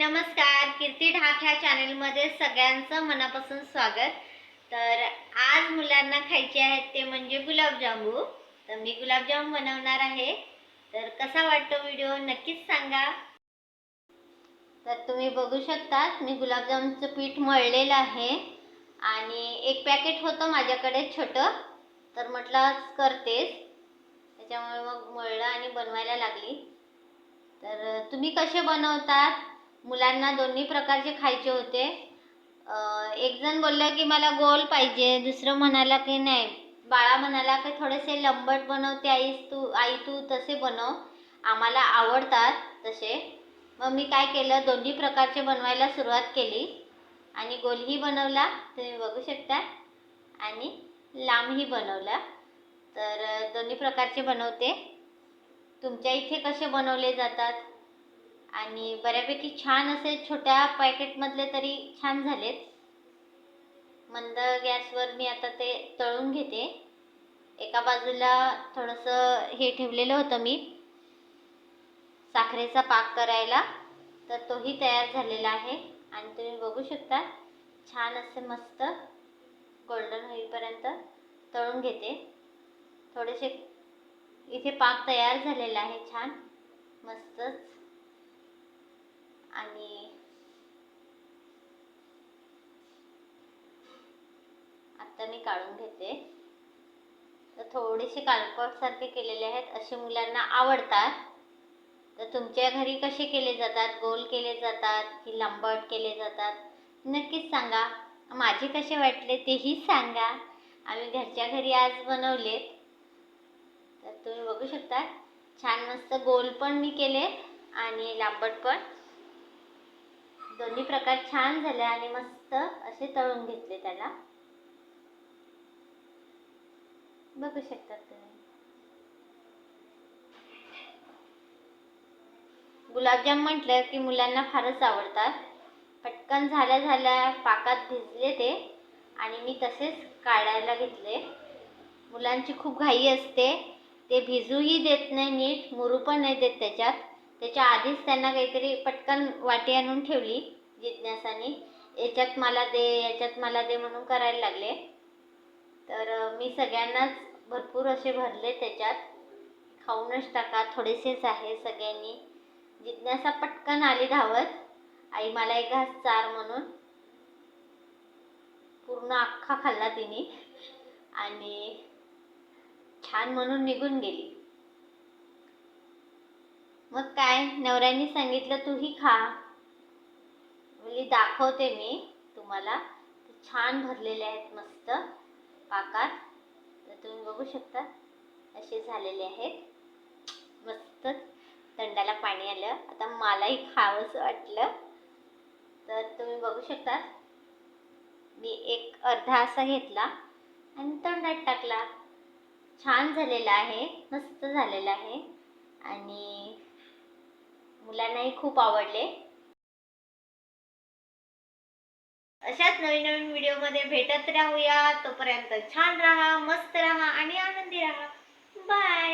नमस्कार कीर्ती ढाक ह्या चॅनलमध्ये सगळ्यांचं मनापासून स्वागत. तर आज मुलांना खायचे आहेत ते म्हणजे गुलाबजामू. तर मी गुलाबजाम बनवणार आहे. तर कसा वाटतो व्हिडिओ नक्कीच सांगा. तर तुम्ही बघू शकता मी गुलाबजामचं पीठ मळलेलं आहे. आणि एक पॅकेट होतं माझ्याकडे छोटं. तर म्हटलं करतेच. त्याच्यामुळे मग मळलं आणि बनवायला लागली. तर तुम्ही कसे बनवतात? मुलांना दोन्ही प्रकारचे खायचे होते. एकजण एक जण बोललं की मला गोल पाहिजे. दुसरं म्हणाला की नाही. बाळा म्हणाला की थोडेसे लंबट बनवते आई तू आई तू तसे बनव. आम्हाला आवडतात तसे. मग मी काय केलं? दोन्ही प्रकारचे बनवायला सुरुवात केली. आणि गोलही बनवला तुम्ही बघू शकता. आणि लांबही बनवला. तर दोन्ही प्रकारचे बनवते. तुमच्या इथे कसे बनवले जातात? आणि बऱ्यापैकी छान असे छोट्या पॅकेटमधले तरी छान झालेत. मंद गॅसवर मी आता ते तळून घेते. एका बाजूला थोडंसं हे ठेवलेलं होतं मी साखरेचा पाक करायला. तर तोही तयार झालेला आहे. आणि तुम्ही बघू शकता छान असे मस्त गोल्डन होईपर्यंत तळून घेते. थोडेसे इथे पाक तयार झालेला आहे छान. मस्तच. आणि आता मी काढून घेते. तर थोडेसे कालपट सारखे केलेले आहेत असे मुलांना आवडतात. तर तुमच्या घरी कसे केले जातात? गोल केले जातात की लांबट केले जातात? नक्कीच सांगा. माझे कसे वाटले तेही सांगा. आम्ही घरच्या घरी आज बनवलेत. तर तुम्ही बघू शकता छान मस्त गोल पण मी केले आणि लांबट पण. दोन्ही प्रकार छान झाले आणि मस्त असे तळून घेतले त्याला. बघू शकता तुम्ही. गुलाबजाम म्हटलं की मुलांना फारच आवडतात. पटकन झाल्या झाल्या पाकात भिजले ते आणि मी तसेच काढायला घेतले. मुलांची खूप घाई असते. ते भिजूही देत नाही नीट मुरू पण नाही देत त्याच्यात. त्याच्या आधीच त्यांना काहीतरी पटकन वाटी आणून ठेवली जिज्ञासाने. याच्यात मला दे याच्यात मला दे म्हणून करायला लागले. तर मी सगळ्यांनाच भरपूर असे भरले त्याच्यात. खाऊनच टाका थोडेसेच आहे सगळ्यांनी. जिज्ञासा पटकन आली धावत. आई मला एक घास चार म्हणून. पूर्ण अख्खा खाल्ला तिने. आणि छान म्हणून निघून गेली. मग काय नवऱ्याने सांगितलं तूही खा. म्हणजे दाखवते मी तुम्हाला. छान भरलेले आहेत मस्त पाकात. तर तुम्ही बघू शकता असे झालेले आहेत. मस्त तंडाला पाणी आलं. आता मलाही खावंसं वाटलं. तर तुम्ही बघू शकता मी एक अर्धा असा घेतला आणि तोंडात टाकला. छान झालेला आहे मस्त झालेला आहे. आणि मुलांनाही खूप आवडले. अशाच नवीन नवीन व्हिडिओमध्ये भेटत राहूया. तोपर्यंत छान राहा मस्त राहा आणि आनंदी राहा. बाय